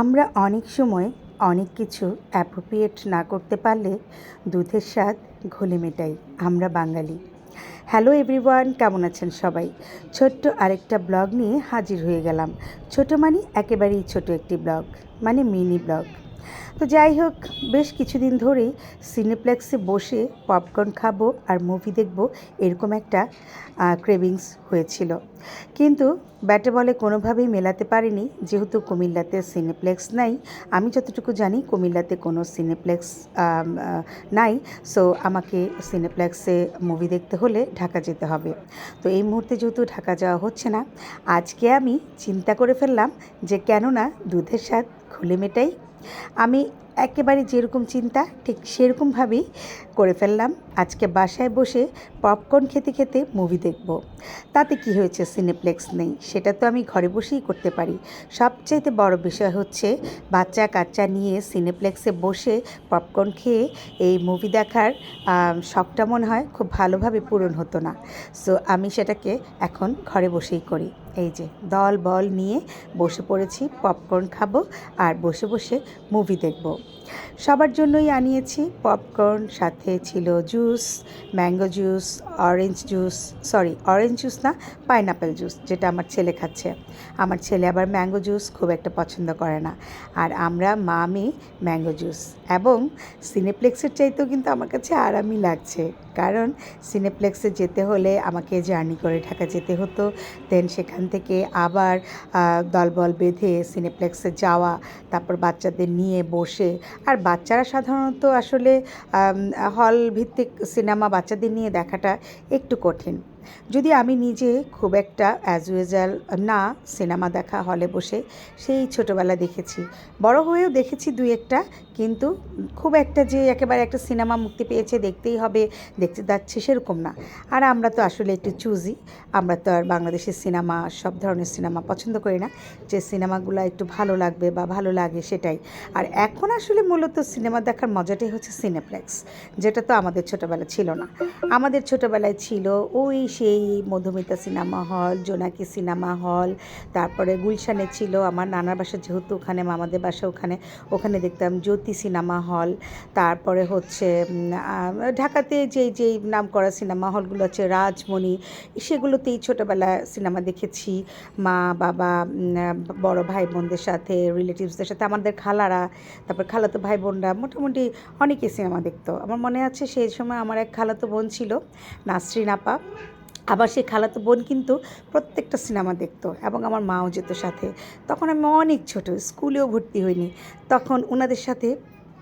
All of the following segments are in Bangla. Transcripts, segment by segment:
আমরা অনেক সময় অনেক কিছু অ্যাপ্রোপ্রিয়েট না করতে পারলে দুধের স্বাদ ঘোলে মেটাই, আমরা বাঙালি। হ্যালো এভরিওয়ান কেমন আছেন সবাই? ছোট্ট আরেকটা ব্লগ নিয়ে হাজির হয়ে গেলাম। ছোট মানে একেবারেই ছোট একটি ব্লগ মানে মিনি ব্লগ। তো যাই হোক, বেশ কিছুদিন ধরেই সিনেপ্লেক্সে বসে পপকর্ন খাব আর মুভি দেখব এরকম একটা ক্রেভিংস হয়েছিল। কিন্তু ব্যাটে বলে কোনোভাবেই মেলাতে পারিনি। যেহেতু কুমিল্লাতে সিনেপ্লেক্স নাই, আমি যতটুকু জানি কুমিল্লাতে কোনো সিনেপ্লেক্স নাই। সো আমাকে সিনেপ্লেক্সে মুভি দেখতে হলে ঢাকা যেতে হবে। তো এই মুহূর্তে যেহেতু ঢাকা যাওয়া হচ্ছে না, আজকে আমি চিন্তা করে ফেললাম যে কেননা দুধের স্বাদ খুলে মেটাই। আমি একেবারে যেরকম চিন্তা, ঠিক সেরকমভাবেই করে ফেললাম। আজকে বাসায় বসে পপকর্ন খেতে খেতে মুভি দেখব। তাতে কি হয়েছে সিনেপ্লেক্স নেই, সেটা তো আমি ঘরে বসেই করতে পারি। সবচাইতে বড় বিষয় হচ্ছে, বাচ্চা কাচ্চা নিয়ে সিনেপ্লেক্সে বসে পপকর্ন খেয়ে এই মুভি দেখার শখটা মনে হয় খুব ভালোভাবে পূরণ হতো না। সো, আমি সেটাকে এখন ঘরে বসেই করি। এই যে, দল বল নিয়ে বসে পড়েছি পপকর্ন খাব আর বসে বসে মুভি দেখব। সবার জন্যই আনিয়েছি পপকর্ন সাথে ছিল juice mango juice orange juice sorry orange juice না পাইনাপেল জুস যেটা আমার ছেলে খাচ্ছে। আমার ছেলে আবার ম্যাঙ্গো জুস খুব একটা পছন্দ করে না। আর আমরা, মা, মেয়ে ম্যাঙ্গো জুস এবং সিনেপ্লেক্সের চাইতেও কিন্তু আমার কাছে আরামই লাগছে। কারণ সিনেপ্লেক্সে যেতে হলে আমাকে জার্নি করে ঢাকা যেতে হতো দেন সেখান থেকে আবার দলবল বেঁধে সিনেপ্লেক্সে যাওয়া, তারপর বাচ্চাদের নিয়ে বসে। আর বাচ্চারা সাধারণত আসলে হল ভিত্তিক সিনেমা বাচ্চাদের নিয়ে দেখাটা একটু কঠিন। যদি আমি নিজে খুব একটা অ্যাজ ইউজাল না সিনেমা দেখা হলে বসে, সেই ছোটোবেলা দেখেছি। বড় হয়েও দেখেছি দুই একটা, কিন্তু খুব একটা যে একেবারে একটা সিনেমা মুক্তি পেয়েছে দেখতেই হবে, দেখতে যাচ্ছে সেরকম না। আর আমরা তো আসলে একটু চুজি আমরা তো আর বাংলাদেশের সিনেমা সব ধরনের সিনেমা পছন্দ করি না। যে সিনেমাগুলো একটু ভালো লাগবে বা ভালো লাগে সেটাই। আর এখন আসলে মূলত সিনেমা দেখার মজাটাই হচ্ছে সিনেপ্লেক্স যেটা তো আমাদের ছোটোবেলা ছিল না। আমাদের ছোটোবেলায় ছিল ওই সেই মধুমিতা সিনেমা হল, জোনাকি সিনেমা হল, তারপরে গুলশানে ছিল আমার নানার বাসা যেহেতু ওখানে, মামাদের বাসা ওখানে ওখানে দেখতাম জ্যোতি সিনেমা হল, তারপরে হচ্ছে ঢাকাতে যেই যেই নাম করা সিনেমা হলগুলো আছে, রাজমণি, সেগুলোতেই ছোটোবেলায় সিনেমা দেখেছি, মা, বাবা বড় ভাই বোনদের সাথে রিলেটিভসদের সাথে, আমাদের খালারা, তারপর খালাতো ভাই বোনরা মোটামুটি অনেকে সিনেমা দেখতো। আমার মনে আছে সেই সময় আমার এক খালাতো বোন ছিল, নাসরিন আপা আবার সেই খালাতো বোন কিন্তু প্রত্যেকটা সিনেমা দেখতো এবং আমার মাও যেত সাথে। তখন আমি অনেক ছোট, স্কুলেও ভর্তি হইনি। তখন ওনাদের সাথে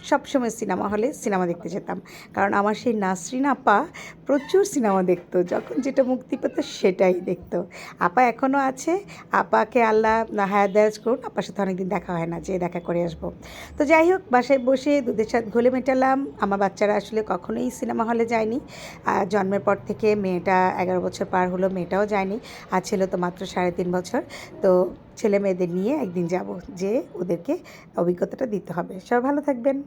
সবসময় সিনেমা হলে সিনেমা দেখতে যেতাম। কারণ আমার সেই নাসরিন আপা প্রচুর সিনেমা দেখতো। যখন যেটা মুক্তি পেত সেটাই দেখতো। আপা এখনও আছে। আপাকে আল্লাহ হায়াত দেয়াজ করুন, আপার সাথে অনেকদিন দেখা হয় না যে দেখা করে আসব। তো যাই হোক, বাসায় বসে দুধের সাথে ঘোলে মেটালাম। আমার বাচ্চারা আসলে কখনোই সিনেমা হলে যায়নি। জন্মের পর থেকে মেয়েটা এগারো বছর পার হলো, মেয়েটাও যায়নি। আর ছিল তো মাত্র সাড়ে তিন বছর। তো ছেলে মেয়েদের নিয়ে একদিন যাব যে ওদেরকে অভিজ্ঞতাটা দিতে হবে। সবাই ভালো থাকবেন।